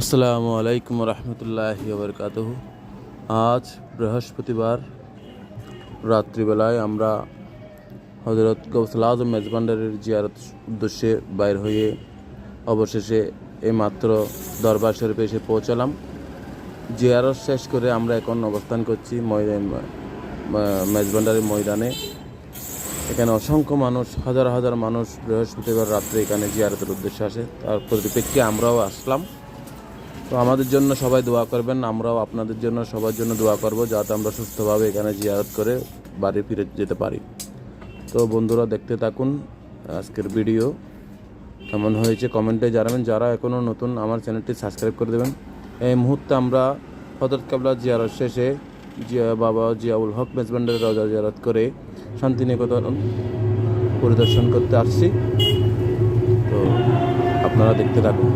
আসসালামু আলাইকুম রহমতুল্লাহ বরকাত আজ বৃহস্পতিবার, রাত্রিবেলায় আমরা হজরত গৌসল আজম মেজবান্ডারের জিয়ারত উদ্দেশ্যে বাইর হয়ে অবশেষে এইমাত্র দরবার শরীফে এসে পৌঁছালাম। জিয়ারত শেষ করে আমরা এখন অবস্থান করছি ময়দান মেজবান্ডারের ময়দানে। এখানে অসংখ্য মানুষ, হাজার হাজার মানুষ বৃহস্পতিবার রাত্রে এখানে জিয়ারতের উদ্দেশ্যে আসে। তার পরিপ্রেক্ষিতে আমরাও আসলাম। তো আমাদের জন্য সবাই দোয়া করবেন, আমরাও আপনাদের জন্য সবার জন্য দোয়া করব যাতে আমরা সুস্থভাবে এখানে জিয়ারত করে বাড়ি ফিরে যেতে পারি। তো বন্ধুরা দেখতে থাকুন আজকের ভিডিও কেমন হয়েছে কমেন্টে জানাবেন। যারা এখনও নতুন আমার চ্যানেলটি সাবস্ক্রাইব করে দেবেন। এই মুহূর্তে আমরা হজরত কাবলা জিয়ারত শেষে জিয়া বাবা জিয়াউল হক মেজবান্ডের রজা জিয়ারত করে শান্তিনিকেতন পরিদর্শন করতে আসছি। তো আপনারা দেখতে থাকুন।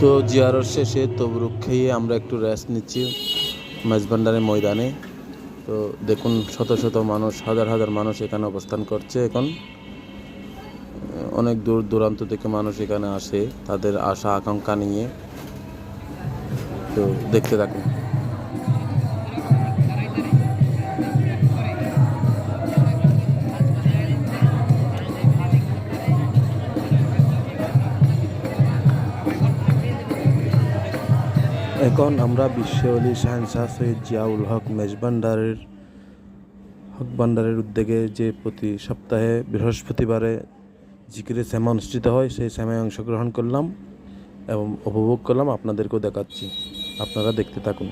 তো জিয়ারত শেষে তবরুক খেয়ে আমরা একটু রেস্ট নিচ্ছি মেজবান্ডারের ময়দানে। তো দেখুন, শত শত মানুষ, হাজার হাজার মানুষ এখানে অবস্থান করছে এখন। অনেক দূর দূরান্ত থেকে মানুষ এখানে আসে, তাদের আশা, আকাঙ্ক্ষা নিয়ে। তো দেখতে থাকুন। এখন আমরা বিশ্বলি শাহনশাহ সৈয়দ জিয়াউল হক মেজবান্ডারের হক ভান্ডারের উদ্যোগে যে প্রতি সপ্তাহে বৃহস্পতিবারে জিকিরে শ্যামা অনুষ্ঠিত হয়, সেই শ্যামায় অংশগ্রহণ করলাম এবং উপভোগ করলাম, আপনাদেরকেও দেখাচ্ছি। আপনারা দেখতে থাকুন।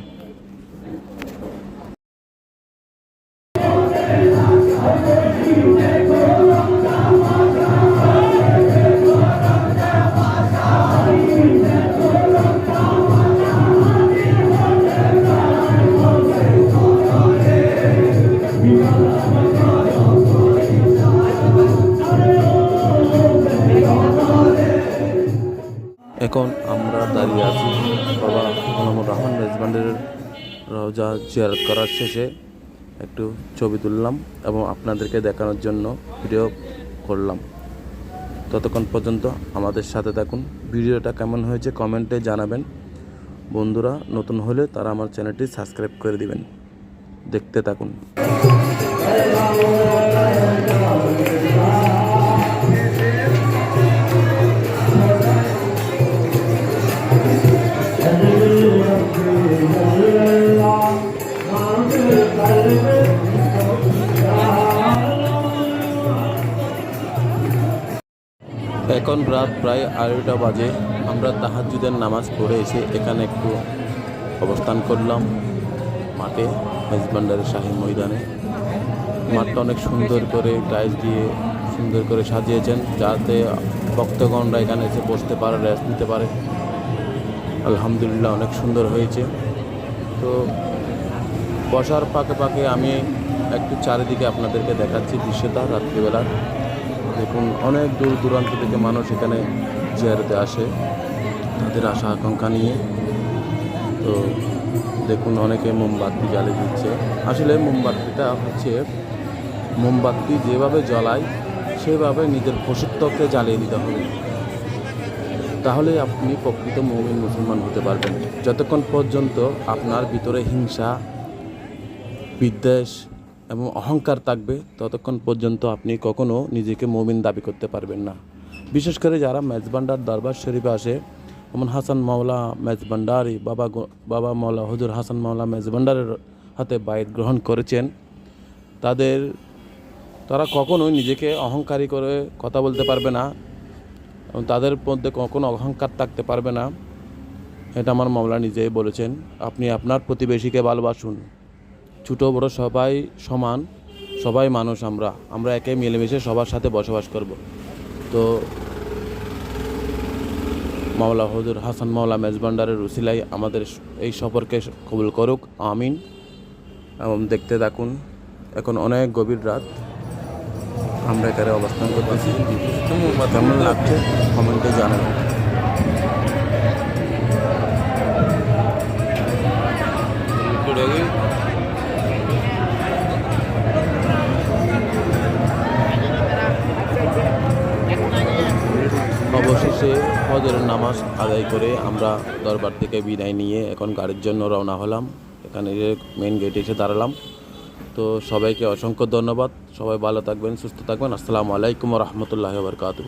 এখন আমরা দাঁড়িয়ে আছি বাবা মোহাম্মদ রহমান মেজবান্ডের রওজা জিয়ারত করার শেষে। একটু ছবি তুললাম এবং আপনাদেরকে দেখানোর জন্য ভিডিও করলাম। ততক্ষণ পর্যন্ত আমাদের সাথে থাকুন। ভিডিওটা কেমন হয়েছে কমেন্টে জানাবেন। বন্ধুরা, নতুন হলে তারা আমার চ্যানেলটি সাবস্ক্রাইব করে দিবেন। দেখতে থাকুন। এখন রাত প্রায় আড়াইটা বাজে। আমরা তাহাজুদের নামাজ পড়ে এসে এখানে একটু অবস্থান করলাম মাঠে মেজবান্ডারের শাহী ময়দানে। মাঠটা অনেক সুন্দর করে টাইলস দিয়ে সুন্দর করে সাজিয়েছেন, যাতে ভক্তগণরা এখানে এসে বসতে পারে রেস্ট নিতে পারে। আলহামদুলিল্লাহ অনেক সুন্দর হয়েছে। তো বসার পাকে পাকে আমি একটু চারিদিকে আপনাদেরকে দেখাচ্ছি দৃশ্যটা রাত্রিবেলা দেখুন, অনেক দূর দূরান্ত থেকে মানুষ এখানে জিয়ারতে আসে। তাদের আশা আকাঙ্ক্ষা নিয়ে। তো দেখুন, অনেকে মোমবাতি জ্বালিয়ে দিচ্ছে। আসলে মোমবাতিটা হচ্ছে, মোমবাতি যেভাবে জ্বলায়, সেভাবে নিজের পশুত্বকে জ্বালিয়ে দিতে হবে। তাহলে আপনি প্রকৃত মৌমিন মুসলমান হতে পারবেন। যতক্ষণ পর্যন্ত আপনার ভিতরে হিংসা, বিদ্বেষ এবং অহংকার থাকবে ততক্ষণ পর্যন্ত আপনি কখনো নিজেকে মমিন দাবি করতে পারবেন না। বিশেষ করে যারা মেজবান্ডার দরবার শরীফে আসে, যেমন হাসান মাওলা মেজবান্ডারি, বাবা বাবা মাওলা হুজুর হাসান মাওলা মেজবান্ডারের হাতে বাইর গ্রহণ করেছেন, তাদের, তারা কখনোই নিজেকে অহংকারী করে কথা বলতে পারবে না এবং তাদের মধ্যে কখনো অহংকার থাকতে পারবে না। এটা আমার মামলা নিজেই বলেছেন। আপনি আপনার প্রতিবেশীকে ভালোবাসুন। ছোটো বড় সবাই সমান, সবাই মানুষ আমরা। আমরা একে মিলেমিশে সবার সাথে বসবাস করব। তো মাওলা হজুর হাসান মাওলা মেজবান্ডারের রুসিলাই আমাদের এই সফরকে কবুল করুক, আমিন। এবং দেখতে থাকুন, এখন অনেক গভীর রাত। আমরা এখানে অবস্থান করতেছি। কেমন লাগছে? কমেন্টে জানাবেন। অবশেষে ফজরের নামাজ আদায় করে আমরা দরবার থেকে বিদায় নিয়ে এখন গাড়ির জন্য রওনা হলাম। এখানে মেন গেটে এসে দাঁড়ালাম। তো সবাইকে অসংখ্য ধন্যবাদ। সবাই ভালো থাকবেন, সুস্থ থাকবেন। আসসালামু আলাইকুম রহমতুল্লাহ বরকাত